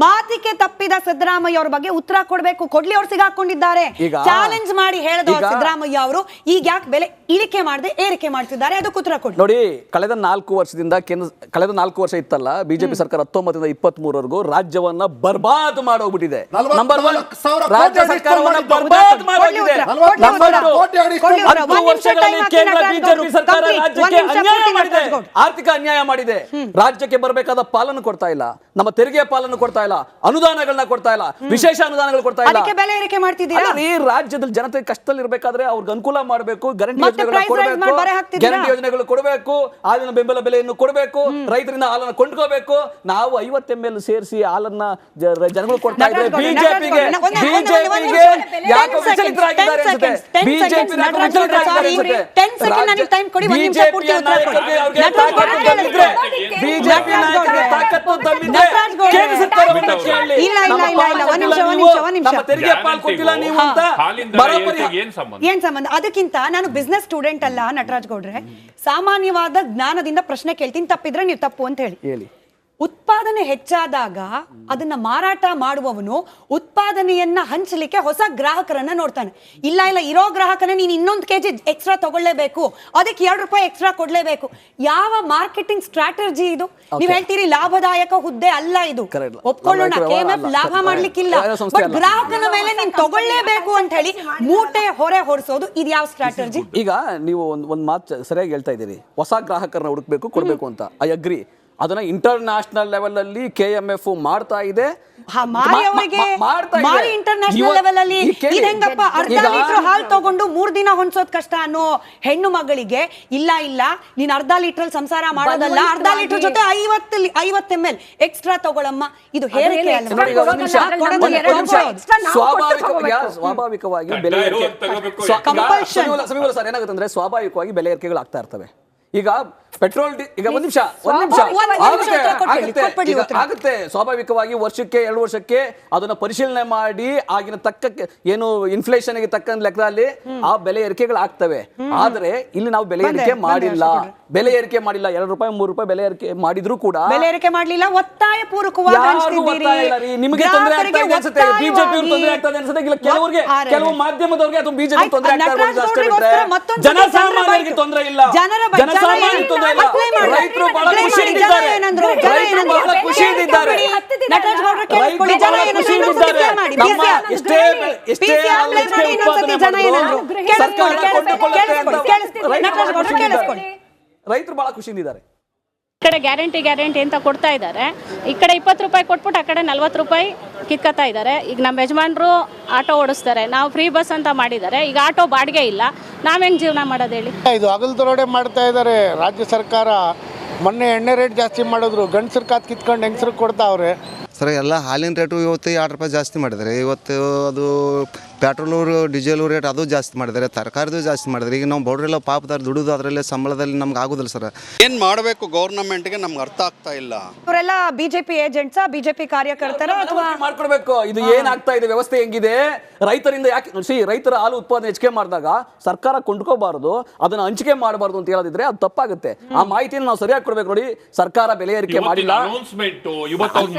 ಮಾತಿಗೆ ತಪ್ಪಿದ ಸಿದ್ದರಾಮಯ್ಯ ಅವ್ರ ಬಗ್ಗೆ ಉತ್ತರ ಕೊಡಬೇಕು. ಕೊಡ್ಲಿ ಅವ್ರು ಸಿಗಾಕೊಂಡಿದ್ದಾರೆ. ಚಾಲೆಂಜ್ ಮಾಡಿ ಹೇಳಿದ ಸಿದ್ದರಾಮಯ್ಯ ಅವರು ಈಗ ಯಾಕೆ ಬೆಲೆ ಇಳಿಕೆ ಮಾಡದೆ ಏರಿಕೆ ಮಾಡ್ತಿದ್ದಾರೆ ಅದಕ್ಕೆ ಉತ್ತರ ಕೊಡಿ ನೋಡಿ ಕಳೆದ ನಾಲ್ಕು ವರ್ಷದಿಂದ ಕೇಂದ್ರ ಕಳೆದ ನಾಲ್ಕು ವರ್ಷ ಇತ್ತಲ್ಲ ಬಿಜೆಪಿ ಸರ್ಕಾರ ಹತ್ತೊಂಬತ್ತರಿಂದ ಇಪ್ಪತ್ತ್ ಮೂರವರೆಗೂ ರಾಜ್ಯವನ್ನ ಬರ್ಬಾದ್ ಮಾಡೋಗ್ಬಿಟ್ಟಿದೆ. ನಂಬರ್ ಒನ್ ರಾಜ್ಯ ಸರ್ಕಾರವನ್ನ ಬರ್ಬಾದ್ ಮಾಡೋಗಿದೆ. ವರ್ಷಗಳಲ್ಲಿ ಕೇಂದ್ರ ಬಿಜೆಪಿ ಸರ್ಕಾರ ರಾಜ್ಯಕ್ಕೆ ಅನ್ಯಾಯ ಮಾಡಿದೆ. ಆರ್ಥಿಕ ಅನ್ಯಾಯ ಮಾಡಿದೆ. ರಾಜ್ಯಕ್ಕೆ ಬರಬೇಕಾದ ಪಾಲನ್ನು ಕೊಡ್ತಾ ಇಲ್ಲ. ನಮ್ಮ ತೆರಿಗೆ ಪಾಲನ್ನು ಕೊಡ್ತಾ ಇಲ್ಲ ಅನುದಾನಗಳನ್ನ ಕೊಡ್ತಾ ಇಲ್ಲ ವಿಶೇಷ ಅನುದಾನಗಳು ಕೊಡ್ತಾ ಇಲ್ಲ ಅದಕ್ಕೆ ಬೆಲೆ ಏರಿಕೆ ಮಾಡ್ತಿದ್ದೀರಾ ಈ ರಾಜ್ಯದಲ್ಲಿ ಜನತೆ ಕಷ್ಟದಲ್ಲಿ ಇರಬೇಕಾದ್ರೆ ಅವ್ರಿಗೆ ಅನುಕೂಲ ಮಾಡಬೇಕು ಗ್ಯಾರಂಟಿ ಯೋಜನೆಗಳನ್ನು ಕೊಡಬೇಕು ಗ್ಯಾರಂಟಿ ಯೋಜನೆಗಳು ಕೊಡಬೇಕು ಹಾಲಿನ ಬೆಂಬಲ ಬೆಲೆಯನ್ನು ಕೊಡಬೇಕು ರೈತರಿಂದ ಹಾಲನ್ನು ಕೊಂಡ್ಕೋಬೇಕು ನಾವು ಐವತ್ತು ಎಂ ಎಲ್ ಸೇರಿಸಿ ಹಾಲನ್ನ ಜನಗಳು ಕೊಡ್ತಾ ಇದ್ರೆ ಬಿಜೆಪಿಗೆ ಬಿಜೆಪಿಗೆ. ಯಾಕೋ 10 ವಿಚಲಿತರಾಗಿದ್ದಾರೆ seconds, ಅನ್ಸುತ್ತೆ 10 ಬಿಜೆಪಿ seconds, ನಟರಾಜ್ ಗೌಡ್ರೆ, sorry, 10 second ನನಗೆ time ಕೊಡಿ, ಒಂದ್ ನಿಮಿಷ ಪೂರ್ತಿ ಉತ್ತರ ಕೊಡಿ. ನಟರಾಜ್ ಗೌಡ್ರೆ ಕೇಳಿಸ್ಕೊಳ್ಳಿ. ಬಿಜೆಪಿ ನಾಯಕರಿಗೆ. ತಾಕತ್ತು ತಮ್ಮಿದೆ ಕೇಂದ್ರ ಕೇಳಿ ಇಲ್ಲ, ಇಲ್ಲ, ಇಲ್ಲ, ಇಲ್ಲ, ಪಾಲು ಒಂದ್ ನಿಮಿಷ, ಕೊಟ್ಟಿಲ್ಲ ಒಂದ್ ನೀವು, ನಿಮಿಷ, ಒಂದ್ ನಿಮಿಷ. ತೆರಿಗೆ ಪಾಲು ಕೊಟ್ಟಿಲ್ಲ ನೀವು ಅಂತ ಹಾಲಿನ ದರ ಏನ್ ಸಂಬಂಧ? ಏನ್ ಸಂಬಂಧ? ಅದಕ್ಕಿಂತ ನಾನು ಬಿಸ್ನೆಸ್ ಸ್ಟೂಡೆಂಟ್ ಅಲ್ಲ ನಟರಾಜ್ ಗೌಡ್ರೆ. ಸಾಮಾನ್ಯವಾದ ಜ್ಞಾನದಿಂದ ಪ್ರಶ್ನೆ ಕೇಳ್ತೀನಿ ತಪ್ಪಿದ್ರೆ ನೀವು ತಪ್ಪು ಅಂತ ಹೇಳಿ. ಹೇಳಿ. ಉತ್ಪಾದನೆ ಹೆಚ್ಚಾದಾಗ ಅದನ್ನ ಮಾರಾಟ ಮಾಡುವವನು ಉತ್ಪಾದನೆಯನ್ನ ಹಂಚಲಿಕ್ಕೆ ಹೊಸ ಗ್ರಾಹಕರನ್ನ ನೋಡ್ತಾನೆ. ಇಲ್ಲ ಇಲ್ಲ ಇರೋ ಗ್ರಾಹಕನ ನೀನು ಇನ್ನೊಂದು ಕೆಜಿ ಎಕ್ಸ್ಟ್ರಾ ತಗೊಳ್ಳೇಬೇಕು. ಅದಕ್ಕೆ ಎರಡು ರೂಪಾಯಿ ಎಕ್ಸ್ಟ್ರಾ ಕೊಡ್ಲೇಬೇಕು. ಯಾವ ಮಾರ್ಕೆಟಿಂಗ್ ಸ್ಟ್ರಾಟಜಿ ಇದು? ನೀವು ಹೇಳ್ತೀರಿ ಲಾಭದಾಯಕ ಹುದ್ದೆ ಅಲ್ಲ ಇದು. ಒಪ್ಕೊಳ್ಳೋಣ ಲಾಭದಾಯಕ ಕೆ ಎಂ ಎಫ್ ಅಲ್ಲ. ಲಾಭ. ಮಾಡ್ಲಿಕ್ಕಿಲ್ಲ. ಬಟ್ ಗ್ರಾಹಕನ ಮೇಲೆ ನೀನ್ ತಗೊಳ್ಳೇಬೇಕು ಅಂತ ಹೇಳಿ ಮೂಟೆ ಹೊರೆ ಹೊರಿಸೋದು ಇದು ಯಾವ ಸ್ಟ್ರಾಟಜಿ ಈಗ ನೀವು ಒಂದು ಒಂದು ಮಾತು ಸರಿಯಾಗಿ ಹೇಳ್ತಾ ಇದ್ದೀರಿ. ಹೊಸ ಗ್ರಾಹಕರನ್ನ ಹುಡುಕ್ಬೇಕು ಕೊಡ್ಬೇಕು ಅಂತ. ಐ ಅಗ್ರಿ ಅದನ್ನ ಇಂಟರ್ನ್ಯಾಷನಲ್ ಲೆವೆಲ್ ಅಲ್ಲಿ ಕೆ ಎಂ ಎಫ್ ಮಾಡ್ತಾ ಇದೆ. ಇಂಟರ್ನ್ಯಾಷನಲ್ ಲೆವೆಲ್ ಅಲ್ಲಿ ಹೆಂಗಪ್ಪ ಅರ್ಧ ಲೀಟರ್ ಹಾಲು ತಗೊಂಡು ಮೂರ್ ದಿನ ಹೊಂದ್ಸೋದ್ ಕಷ್ಟ ಅನ್ನೋ ಹೆಣ್ಣು ಮಗಳಿಗೆ ಇಲ್ಲ ಇಲ್ಲ. ನೀನ್ ಅರ್ಧ ಲೀಟರ್ ಸಂಸಾರ ಮಾಡೋದಲ್ಲ. ಅರ್ಧ ಲೀಟರ್ ಜೊತೆ ಐವತ್ತು ಐವತ್ತು ಎಂ ಎಲ್ ಎಕ್ಸ್ಟ್ರಾ ತಗೊಳಮ್ಮ. ಇದು ಹೇರಿಕೆ ಸ್ವಾಭಾವಿಕವಾಗಿ ಬೆಲೆ ಏರಿಕೆ. ಏನಾಗುತ್ತೆ ಅಂದ್ರೆ ಸ್ವಾಭಾವಿಕವಾಗಿ ಬೆಲೆ ಏರಿಕೆಗಳು ಆಗ್ತಾ ಇರ್ತವೆ. ಈಗ ಪೆಟ್ರೋಲ್ ಈಗ ಒಂದ್ ನಿಮಿಷ ಒಂದ್ ನಿಮಿಷ. ಆಗುತ್ತೆ ಸ್ವಾಭಾವಿಕವಾಗಿ ವರ್ಷಕ್ಕೆ ಎರಡು ವರ್ಷಕ್ಕೆ ಅದನ್ನ ಪರಿಶೀಲನೆ ಮಾಡಿ ಆಗಿನ ತಕ್ಕ ಏನು ಇನ್ಫ್ಲೇಷನ್ಗೆ ತಕ್ಕಂತ ಲೆಕ್ಕದಲ್ಲಿ ಆ ಬೆಲೆ ಏರಿಕೆಗಳು ಆಗ್ತವೆ. ಆದ್ರೆ ಇಲ್ಲಿ ನಾವು ಬೆಲೆ ಏರಿಕೆ ಮಾಡಿಲ್ಲ. ಬೆಲೆ ಏರಿಕೆ ಮಾಡಿಲ್ಲ ಎರಡು ರೂಪಾಯಿ ಮೂರು ರೂಪಾಯಿ ಬೆಲೆ ಏರಿಕೆ ಮಾಡಿದ್ರು ಕೂಡ ಬೆಲೆ ಏರಿಕೆ ಮಾಡಲಿಲ್ಲ ಒತ್ತಾಯ ಪೂರ್ವಕವಾಗಿ. ನಿಮಗೆ ತೊಂದರೆ ಆಗ್ತಾ ಇದೆ ಅನ್ಸುತ್ತೆ ಬಿಜೆಪಿ ತೊಂದರೆ ಆಗ್ತದೆ ಅನ್ಸುತ್ತೆ ಇಲ್ಲ ಕೆಲವರಿಗೆ ಕೆಲವು ಮಾಧ್ಯಮದವರಿಗೆ ಅಥವಾ ಬಿಜೆಪಿ ತೊಂದರೆ ಆಗ್ತಾ ಅಷ್ಟೇ ಜನಸಾಮಾನ್ಯರಿಗೆ ತೊಂದರೆ ಇಲ್ಲ. ಜನರ ಏನಿಲ್ಲ, ತೊಂದರೆ ಇಲ್ಲ ರೈತರು ಬಹಳ. ಖುಷಿಯಿಂದಿದ್ದಾರೆ ರೈತರು? ಬಹಳ ರೈತರು ನಮ್ಮ ಎಷ್ಟೇ ಎಷ್ಟೇ ಉತ್ಪಾದನೆ ಮಾಡಿದ್ರು ಸರ್ಕಾರ ಕೊಂಡುಕೊಳ್ಳುತ್ತೆ ಅಂತ ರೈತರು ಬಹಳ ಖುಷಿಯಿಂದಿದ್ದಾರೆ. ಕಡೆ ಗ್ಯಾರಂಟಿ ಗ್ಯಾರಂಟಿ ಅಂತ ಕೊಡ್ತಾ ಇದ್ದಾರೆ. ಈ ಕಡೆ ಇಪ್ಪತ್ತು ರೂಪಾಯಿ ಕೊಟ್ಬಿಟ್ಟು ಆ ಕಡೆ ನಲ್ವತ್ತು ರೂಪಾಯಿ ಕಿತ್ಕೊತಾ ಇದ್ದಾರೆ. ಈಗ ನಮ್ಮ ಯಜಮಾನರು ಆಟೋ ಓಡಿಸ್ತಾರೆ. ನಾವು ಫ್ರೀ ಬಸ್ ಅಂತ ಮಾಡಿದ್ದಾರೆ. ಈಗ ಆಟೋ ಬಾಡಿಗೆ ಇಲ್ಲ. ನಾವು ಹೆಂಗೆ ಜೀವನ ಮಾಡೋದು ಹೇಳಿ? ಇದು ಹಗಲ್ದೊರಡೆ ಮಾಡ್ತಾ ಇದ್ದಾರೆ. ರಾಜ್ಯ ಸರ್ಕಾರ ಮೊನ್ನೆ ಎಣ್ಣೆ ರೇಟ್ ಜಾಸ್ತಿ ಮಾಡಿದ್ರು. ಗಂಡಸ್ರ ಕಾತ್ ಕಿತ್ಕೊಂಡು ಹೆಂಗಸ್ರಿಗೆ ಕೊಡ್ತಾವ್ರೆ. ಸರ್ ಎಲ್ಲ ಹಾಲಿನ ರೇಟು ಇವತ್ತು ಎರಡು ರೂಪಾಯಿ ಜಾಸ್ತಿ ಮಾಡಿದ್ದಾರೆ. ಇವತ್ತು ಅದು ಪೆಟ್ರೋಲು ಡೀಸೆಲು ರೇಟ್ ಅದು ಜಾಸ್ತಿ ಮಾಡಿದ್ದಾರೆ. ತರಕಾರಿದು ಜಾಸ್ತಿ ಮಾಡಿದ್ದಾರೆ. ಈಗ ನಾವು ಬಡ್ರೆಲ್ಲ ಪಾಪದಾರ ದುಡಿದು ಅದರಲ್ಲೇ ಸಂಬಳದಲ್ಲಿ ನಮ್ಗೆ ಆಗೋದಿಲ್ಲ ಸರ್. ಏನ್ ಮಾಡಬೇಕು ಗೌರ್ನಮೆಂಟ್ಗೆ ನಮ್ಗೆ ಅರ್ಥ ಆಗ್ತಾ ಇಲ್ಲ. ಇವರೆಲ್ಲ ಬಿಜೆಪಿ ಏಜೆಂಟ್ಸಾ ಬಿಜೆಪಿ ಕಾರ್ಯಕರ್ತರ ಅಥವಾ ಮಾಡ್ಕೊಡ್ಬೇಕು. ಇದು ಏನಾಗ್ತಾ ಇದೆ ವ್ಯವಸ್ಥೆ ಹೆಂಗಿದೆ? ರೈತರಿಂದ ಯಾಕೆ ಸಿ ರೈತರ ಹಾಲು ಉತ್ಪಾದನೆ ಹೆಚ್ಚಿಗೆ ಮಾಡಿದಾಗ ಸರ್ಕಾರ ಕೊಂಡ್ಕೋಬಾರದು ಅದನ್ನ ಹಂಚಿಕೆ ಮಾಡಬಾರದು ಅಂತ ಹೇಳಿದ್ರೆ ಅದು ತಪ್ಪಾಗುತ್ತೆ. ಆ ಮಾಹಿತಿಯನ್ನು ನಾವು ಸರಿಯಾಗಿ ಕೊಡ್ಬೇಕು ನೋಡಿ. ಸರ್ಕಾರ ಬೆಲೆ ಏರಿಕೆ ಮಾಡಿಲ್ಲ. ಅನೌನ್ಸ್ಮೆಂಟ್ ಇವತ್ತು ಅವ್ರು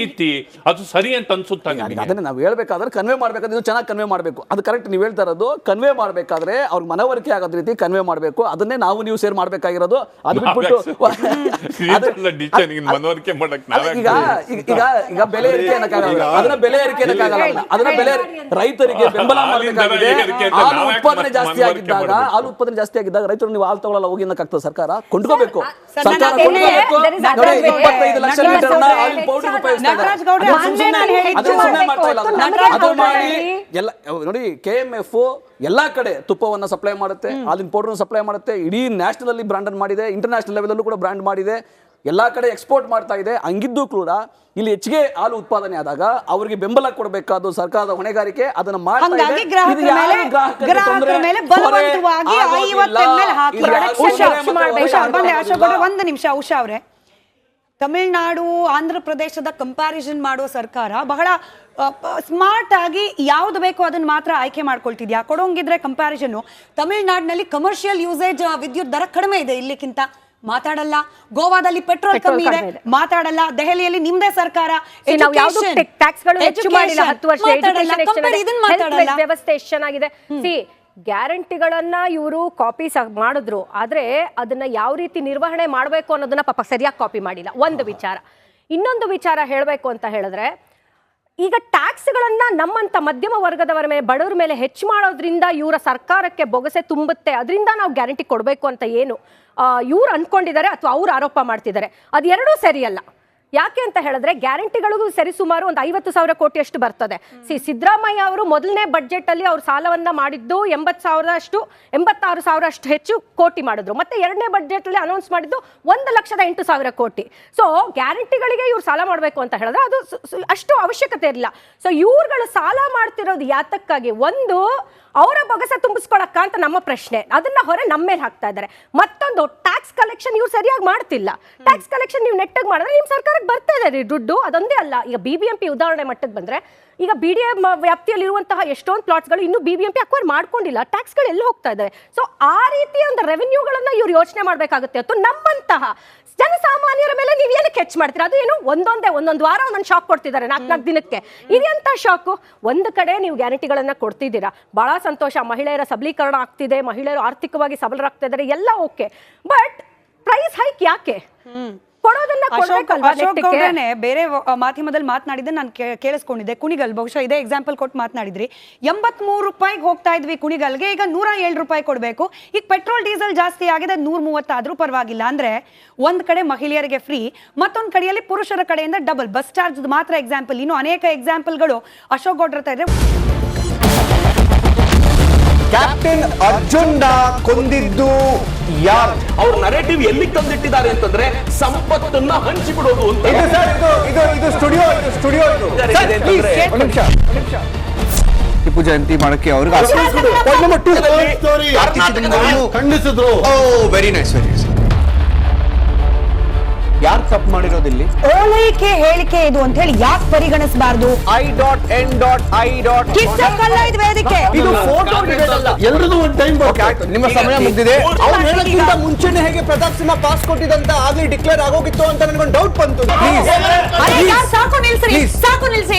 ಮಾಡಿದ ರೀತಿ ಅದು ಸರಿ ಅಂತ ಅನ್ಸುತ್ತಾ ನಿಮಗೆ? ಅದನ್ನ ನಾವು ಹೇಳ್ಬೇಕಾದ್ರೆ ಕನ್ವೆ ಮಾಡ್ಬೇಕಾದ್ರೆ ಇದು ಚೆನ್ನಾಗಿ ಕನ್ವೆ ಮಾಡಬೇಕು. ಅದು ಕರೆಕ್ಟ್ ನೀವು ಹೇಳ್ತಾ ಇರೋದು ಕನ್ವೆ ಮಾಡಬೇಕಾದ್ರೆ ಅವ್ರ ಮನವರಿಕೆ ಆಗೋದ್ ರೀತಿ ಕನ್ವೆ ಮಾಡಬೇಕು. ಅದನ್ನೇ ನಾವು ನೀವು ಸೇರ್ ಮಾಡ್ಬೇಕಾಗಿರೋದು. ಅದು ಬಿಟ್ಬಿಟ್ಟು ಈಗ ಈಗ- ಈಗ ಬೆಲೆ ಏರಿಕೆ ಅನ್ನಕ್ಕಾಗಲ್ಲ ಅದನ್ನ ಬೆಲೆ ಏರಿಕೆ ಅನ್ನಕ್ಕಾಗಲ್ಲ ಅದನ್ನ ಬೆಲೆ ರೈತರಿಗೆ ಬೆಂಬಲ ಮಾಡಬೇಕಾಗಿದೆ. ಹಾಲು ಉತ್ಪಾದನೆ ಜಾಸ್ತಿ ಆಗಿದ್ದಾಗ? ಹಾಲು ಉತ್ಪಾದನೆ ಜಾಸ್ತಿ ಆಗಿದ್ದಾಗ ರೈತರು ನೀವು ಹಾಲು ತಗೊಳ್ಳಲ್ಲ ಹೋಗಿ ಅನ್ನಕ್ಕಾಗ್ತದೆ ಸರ್ಕಾರ. ಕೊಂಡ್ಕೋಬೇಕು. ಸರ್, ಸರ್ಕಾರ ಕೊಂಡ್ಕೋಬೇಕು. ಇಪ್ಪತ್ತೈದು ಲಕ್ಷ ಲೀಟರ್ ಹಾಲಿನ ಪೌಡರ್ ಉಪಯೋಗಿಸ್ತಾ ಇದ್ದಾರೆ. ನಟರಾಜ್ ಗೌಡ್ರೆ, ಅದನ್ನ ಸುಮ್ನೆ- ನಾನು ಹೇಳಿದ್ದು. ಅದನ್ನ ಸುಮ್ನೆ ಮಾಡ್ತಾ ಇಲ್ಲ ಹೊತ್ತು ನಟರಾಜ್ ಅದು ಗೌಡ್ರೆ ಮಾಡಿ ಹೇಳಿ. ಎಲ್ಲ ನೋಡಿ ಕೆ ಎಂ ಎಫ್ ಎಲ್ಲಾ ಕಡೆ ತುಪ್ಪವನ್ನ ಸಪ್ಲೈ ಮಾಡುತ್ತೆ ಹಾಲಿನ ಪೌಡರ್ ಸಪ್ಲೈ ಮಾಡುತ್ತೆ ಇಡೀ ನ್ಯಾಷನಲ್ ಅಲ್ಲಿ ಬ್ರಾಂಡ್ ಮಾಡಿದೆ ಇಂಟರ್ನ್ಯಾಷನಲ್ ಲೆವೆಲ್ ಅಲ್ಲೂ ಕೂಡ ಬ್ರಾಂಡ್ ಮಾಡಿದೆ ಎಲ್ಲಾ ಕಡೆ ಎಕ್ಸ್ಪೋರ್ಟ್ ಮಾಡ್ತಾ ಇದೆ. ಹಂಗಿದ್ದು ಕೂಡ ಇಲ್ಲಿ ಹೆಚ್ಚಿಗೆ ಹಾಲು ಉತ್ಪಾದನೆ ಆದಾಗ ಅವರಿಗೆ ಬೆಂಬಲ ಕೊಡಬೇಕಾದ ಸರ್ಕಾರದ ಹೊಣೆಗಾರಿಕೆ ಅದನ್ನ ಮಾಡ್ತಾ ಇದೆ. ಹಂಗಾಗಿ ಗ್ರಾಹಕರ ಇದು ಯಾರು ಮೇಲೆ ಗ್ರಾಹಕರಿಗೆ ಗ್ರಾಹಕರ ತೊಂದ್ರೆ ಮೇಲೆ ಹೊರೆ ಬಲವಂತವಾಗಿ ಆಗೋದಿಲ್ಲ. ಐವತ್ತು ಎಂ ಎಲ್ ಹಾಕಿ ಇದು ಯಾರು ಉಷಾ, ತೊಂದ್ರೆ ಮತ್ತೆ ಉಷಾ, ಬಂದೆ ಅಶೋಕ್ ಗೌಡ್ರೆ, ಒಂದು ನಿಮಿಷ ಉಷಾ ಅವರೇ. ತಮಿಳ್ನಾಡು ಆಂಧ್ರ ಪ್ರದೇಶದ ಕಂಪ್ಯಾರಿಸನ್ ಮಾಡುವ ಸರ್ಕಾರ ಬಹಳ ಸ್ಮಾರ್ಟ್ ಆಗಿ ಯಾವ್ದು ಬೇಕೋ ಅದನ್ನ ಮಾತ್ರ ಆಯ್ಕೆ ಮಾಡ್ಕೊಳ್ತಿದ್ಯಾ? ಕೊಡೋಂಗಿದ್ರೆ ಕಂಪ್ಯಾರಿಸನ್ ತಮಿಳ್ನಾಡಿನಲ್ಲಿ ಕಮರ್ಷಿಯಲ್ ಯೂಸೇಜ್ ವಿದ್ಯುತ್ ದರ ಕಡಿಮೆ ಇದೆ ಇಲ್ಲಿಕ್ಕಿಂತ. ಮಾತಾಡಲ್ಲ. ಗೋವಾದಲ್ಲಿ ಪೆಟ್ರೋಲ್ ಕಮ್ಮಿ ಇದೆ. ಮಾತಾಡಲ್ಲ. ದೆಹಲಿಯಲ್ಲಿ ನಿಮ್ದೇ ಸರ್ಕಾರ. ವ್ಯವಸ್ಥೆ ಎಷ್ಟು ಚೆನ್ನಾಗಿದೆ. ಸಿ ಗ್ಯಾರಂಟಿಗಳನ್ನ ಇವರು ಕಾಪಿ ಮಾಡಿದ್ರು. ಆದರೆ ಅದನ್ನ ಯಾವ ರೀತಿ ನಿರ್ವಹಣೆ ಮಾಡಬೇಕು ಅನ್ನೋದನ್ನ ಪಾಪ ಸರಿಯಾಗಿ ಕಾಪಿ ಮಾಡಿಲ್ಲ. ಒಂದು ವಿಚಾರ. ಇನ್ನೊಂದು ವಿಚಾರ ಹೇಳಬೇಕು ಅಂತ ಹೇಳಿದ್ರೆ, ಈಗ ಟ್ಯಾಕ್ಸ್ಗಳನ್ನು ನಮ್ಮಂತ ಮಧ್ಯಮ ವರ್ಗದವರ ಮೇಲೆ ಬಡವರ ಮೇಲೆ ಹೆಚ್ಚು ಮಾಡೋದ್ರಿಂದ ಇವರ ಸರ್ಕಾರಕ್ಕೆ ಬೊಗಸೆ ತುಂಬುತ್ತೆ. ಅದರಿಂದ ನಾವು ಗ್ಯಾರಂಟಿ ಕೊಡಬೇಕು ಅಂತ ಏನು ಇವ್ರು ಅನ್ಕೊಂಡಿದ್ದಾರೆ ಅಥವಾ ಅವ್ರು ಆರೋಪ ಮಾಡ್ತಿದ್ದಾರೆ. ಅದೆರಡೂ ಸರಿಯಲ್ಲ. ಯಾಕೆ ಅಂತ ಹೇಳಿದ್ರೆ ಗ್ಯಾರಂಟಿಗಳಿಗೂ ಸರಿ ಸುಮಾರು ಒಂದು ಐವತ್ತು ಸಾವಿರ ಕೋಟಿಯಷ್ಟು ಬರ್ತದೆ. ಸಿ ಸಿದ್ದರಾಮಯ್ಯ ಅವರು ಮೊದಲನೇ ಬಜೆಟ್ ಅಲ್ಲಿ ಅವ್ರು ಸಾಲವನ್ನ ಮಾಡಿದ್ದು ಎಂಬತ್ತು ಸಾವಿರ ಅಷ್ಟು ಎಂಬತ್ತಾರು ಸಾವಿರ ಅಷ್ಟು ಹೆಚ್ಚು ಕೋಟಿ ಮಾಡಿದ್ರು. ಮತ್ತೆ ಎರಡನೇ ಬಜೆಟ್ ಅಲ್ಲಿ ಅನೌನ್ಸ್ ಮಾಡಿದ್ದು ಒಂದು ಲಕ್ಷದ ಎಂಟು ಸಾವಿರ ಕೋಟಿ. ಸೊ ಗ್ಯಾರಂಟಿಗಳಿಗೆ ಇವ್ರು ಸಾಲ ಮಾಡಬೇಕು ಅಂತ ಹೇಳಿದ್ರೆ ಅದು ಅಷ್ಟು ಅವಶ್ಯಕತೆ ಇರಲಿಲ್ಲ. ಸೊ ಇವ್ರುಗಳು ಸಾಲ ಮಾಡ್ತಿರೋದು ಯಾತಕ್ಕಾಗಿ? ಒಂದು ಅವರ ಬೊಗಸ ತುಂಬಿಸ್ಕೊಳಕ್ಕ ಅಂತ ನಮ್ಮ ಪ್ರಶ್ನೆ. ಅದನ್ನ ಹೊರೆ ನಮ್ಮ ಮೇಲೆ ಹಾಕ್ತಾ ಇದ್ದಾರೆ. ಮತ್ತೊಂದು ಟ್ಯಾಕ್ಸ್ ಕಲೆಕ್ಷನ್ ಇವ್ರು ಸರಿಯಾಗಿ ಮಾಡ್ತಿಲ್ಲ. ಟ್ಯಾಕ್ಸ್ ಕಲೆಕ್ಷನ್ ನೀವು ನೆಟ್ಟಾಗಿ ಮಾಡಿದ್ರೆ ನಿಮ್ಮ ಸರ್ಕಾರಕ್ಕೆ ಬರ್ತಾ ಇದೆ ರೀ ದುಡ್ಡು. ಅದೊಂದೇ ಅಲ್ಲ ಈಗ ಬಿ ಬಿ ಎಂ ಪಿ ಉದಾಹರಣೆ ಮಟ್ಟಕ್ಕೆ ಬಂದ್ರೆ ಈಗ ಬಿ ಡಿ ಎಂ ವ್ಯಾಪ್ತಿಯಲ್ಲಿರುವಂತಹ ಎಷ್ಟೊಂದು ಪ್ಲಾಟ್ಸ್ಗಳು ಇನ್ನೂ B B M P acquire ಮಾಡ್ಕೊಂಡಿಲ್ಲ. ಟ್ಯಾಕ್ಸ್ಗಳು ಎಲ್ಲಿ ಹೋಗ್ತಾ ಇದ್ದಾರೆ ಸೊ ಆ ರೀತಿಯ ಒಂದು ರೆವೆನ್ಯೂಗಳನ್ನು ಇವ್ರು ಯೋಚನೆ ಮಾಡಬೇಕಾಗುತ್ತೆ. ಅಥವಾ ನಮ್ಮಂತಹ ಜನಸಾಮಾನ್ಯರ ಮೇಲೆ ನೀವು ಏನಕ್ಕೆ ಹೆಚ್ಚು ಮಾಡ್ತೀರಾ? ಅದು ಏನು ಒಂದೊಂದೇ, ಒಂದೊಂದು ವಾರ ಒಂದೊಂದು ಶಾಕ್ ಕೊಡ್ತಿದ್ದಾರೆ ನಾಲ್ಕು ನಾಲ್ಕು ದಿನಕ್ಕೆ. ಇದೆಂತ ಶಾಕು ಒಂದು ಕಡೆ ನೀವು ಗ್ಯಾರಂಟಿಗಳನ್ನ ಕೊಡ್ತಿದ್ದೀರಾ. ಬಹಳ ಸಂತೋಷ, ಮಹಿಳೆಯರ ಸಬಲೀಕರಣ ಆಗ್ತಿದೆ, ಮಹಿಳೆಯರು ಆರ್ಥಿಕವಾಗಿ ಸಬಲರಾಗ್ತಾ ಇದ್ದಾರೆ ಎಲ್ಲ ಓಕೆ ಬಟ್ ಪ್ರೈಸ್ ಹೈಕ್ ಯಾಕೆ? ಕೊಡೋದನ್ನ ಕೊಡ್ಬೇಕಲ್ವಾ ಅಶೋಕ್ ಬೇರೆ ವ- ಮಾಧ್ಯಮದಲ್ಲಿ ಮಾತನಾಡಿದ್ದೆ ನಾನು ಕೇಳಿಸ್ಕೊಂಡಿದ್ದೆ. ಕುಣಿಗಲ್ ಬಹುಶಃ ಇದೇ ಎಕ್ಸಾಂಪಲ್ ಕೊಟ್ಟು ಮಾತನಾಡಿದ್ರಿ. ಎಂಬತ್ಮೂರು ರೂಪಾಯಿಗೆ ಹೋಗ್ತಾ ಇದ್ವಿ ಕುಣಿಗಲ್ಗೆ ಈಗ ನೂರ ಏಳು ರೂಪಾಯಿ ಕೊಡಬೇಕು. ಈಗ ಪೆಟ್ರೋಲ್ ಡೀಸೆಲ್ ಜಾಸ್ತಿ ಆಗಿದೆ ನೂರ ಮೂವತ್ತಾದ್ರೂ ಪರವಾಗಿಲ್ಲ. ಅಂದ್ರೆ ಒಂದ್ ಕಡೆ ಮಹಿಳೆಯರಿಗೆ ಫ್ರೀ ಮತ್ತೊಂದ್ ಕಡೆಯಲ್ಲಿ ಪುರುಷರ ಕಡೆಯಿಂದ ಡಬಲ್ ಬಸ್ ಚಾರ್ಜ್ ಮಾತ್ರ ಎಕ್ಸಾಂಪಲ್ ಇನ್ನು ಅನೇಕ ಎಕ್ಸಾಂಪಲ್ಗಳು ಅಶೋಕ್ ಗೌಡ್ರ ಹತ್ರ ಇದ್ರೆ ಕ್ಯಾಪ್ಟನ್ ಅರ್ಜುನ್ ಕೊಂದಿದ್ದು ಯಾರು ಅವ್ರ ನರೇಟಿವ್ ಎಲ್ಲಿ ತಂದಿಟ್ಟಿದ್ದಾರೆ ಅಂತಂದ್ರೆ ಸಂಪತ್ತನ್ನ ಹಂಚಿಬಿಡೋದು ಅಂತ ಇದು ಸರ್ ಇದು ಇದು ಇದು ಸ್ಟುಡಿಯೋ ಇದು ಸ್ಟುಡಿಯೋ ಇದು ಒಂದ್ ನಿಮಿಷ ಒಂದ್ ನಿಮಿಷ. ಟಿಪ್ಪು ಜಯಂತಿ ಮಾಡಕ್ಕೆ ಅವ್ರಿಗೆ ಖಂಡಿಸಿದ್ರು oh very nice very nice ಯಾರು ತಪ್ಪು ಮಾಡಿರೋದಿಲ್ಲಿ? ಓಲೈಕೆ ಹೇಳಿಕೆ ಇದು ಅಂತ ಹೇಳಿ ಯಾಕೆ ಪರಿಗಣಿಸಬಾರದು? I dot N dot I dot ಕಿಚ್ಚಕ್ಕಲ್ಲ ಇದು ವೇದಿಕೆ ಇದು ಫೋಟೋ ಎಲ್ರಿಗೂ ಒಂದು ಟೈಮ್ ನಿಮ್ಮ ಸಮಯ ಮುಗಿದಿದೆ. ಅವ್ರು ಹೇಳೋಕ್ಕಿಂತ ಮುಂಚೆನೆ ಹೇಗೆ ಪ್ರತಾಪ್ ಸಿಂಹ ಪಾಸ್ ಕೊಟ್ಟಿದಂತ ಆಗ್ಲಿ ಡಿಕ್ಲೇರ್ ಆಗೋಗಿತ್ತು ಅಂತ ನನಗೊಂದು ಡೌಟ್ ಬಂತು. ಪ್ಲೀಸ್ ಅರೆ ಯಾರ್ ಸಾಕು ನಿಲ್ಸಿ. ಸಾಕು ನಿಲ್ಸಿ